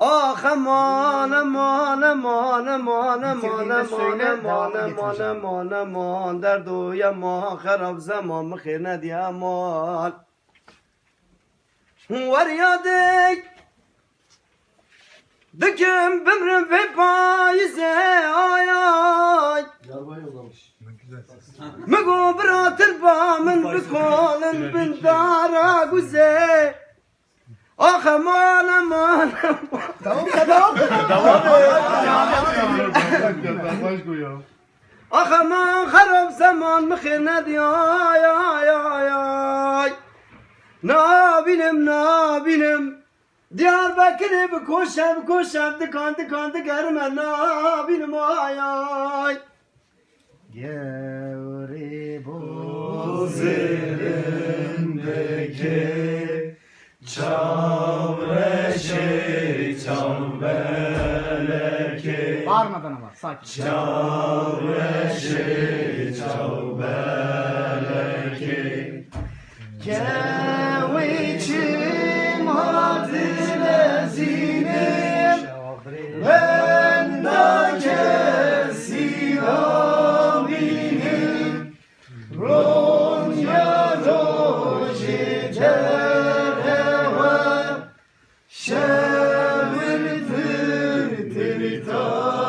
Ah aman aman aman aman aman aman aman aman aman aman derdu yaman harap zaman mıhir ne diyaman var ya dik Düküm bimrim ve payize ay ay. Mego bratır bamın bikolun bin dara güze Ah aman aman Tamam ya devam et. Ah aman harap zaman ne diyor ay ay ay ay Ne bilim ne bilim Diyarbakır'ı bir koşam koşam tıkan tıkan tıkarım ne bilim ay ay Gevri meleke Bağırmadan ama sakin. Çav reşe çav meleke Kev içim hadi lezine Ben da kesin amini Ronya roje Peter.